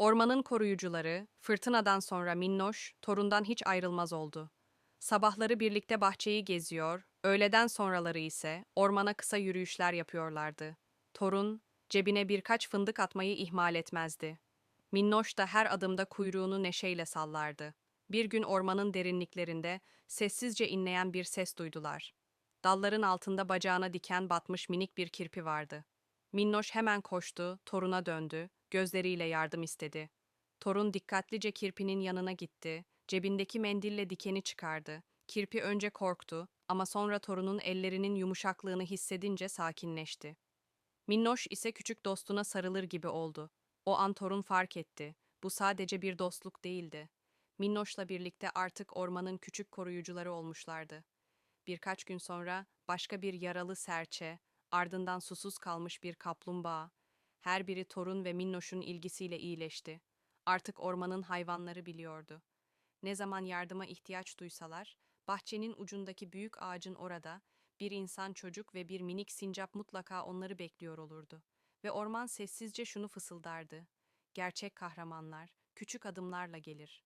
Ormanın koruyucuları, fırtınadan sonra Minnoş, torundan hiç ayrılmaz oldu. Sabahları birlikte bahçeyi geziyor, öğleden sonraları ise ormana kısa yürüyüşler yapıyorlardı. Torun, cebine birkaç fındık atmayı ihmal etmezdi. Minnoş da her adımda kuyruğunu neşeyle sallardı. Bir gün ormanın derinliklerinde sessizce inleyen bir ses duydular. Dalların altında bacağına diken batmış minik bir kirpi vardı. Minnoş hemen koştu, toruna döndü, gözleriyle yardım istedi. Torun dikkatlice kirpinin yanına gitti, cebindeki mendille dikeni çıkardı. Kirpi önce korktu ama sonra torunun ellerinin yumuşaklığını hissedince sakinleşti. Minnoş ise küçük dostuna sarılır gibi oldu. O an torun fark etti. Bu sadece bir dostluk değildi. Minnoş'la birlikte artık ormanın küçük koruyucuları olmuşlardı. Birkaç gün sonra başka bir yaralı serçe, ardından susuz kalmış bir kaplumbağa, her biri torun ve Minnoş'un ilgisiyle iyileşti. Artık ormanın hayvanları biliyordu. Ne zaman yardıma ihtiyaç duysalar, bahçenin ucundaki büyük ağacın orada bir insan çocuk ve bir minik sincap mutlaka onları bekliyor olurdu. Ve orman sessizce şunu fısıldardı. Gerçek kahramanlar küçük adımlarla gelir.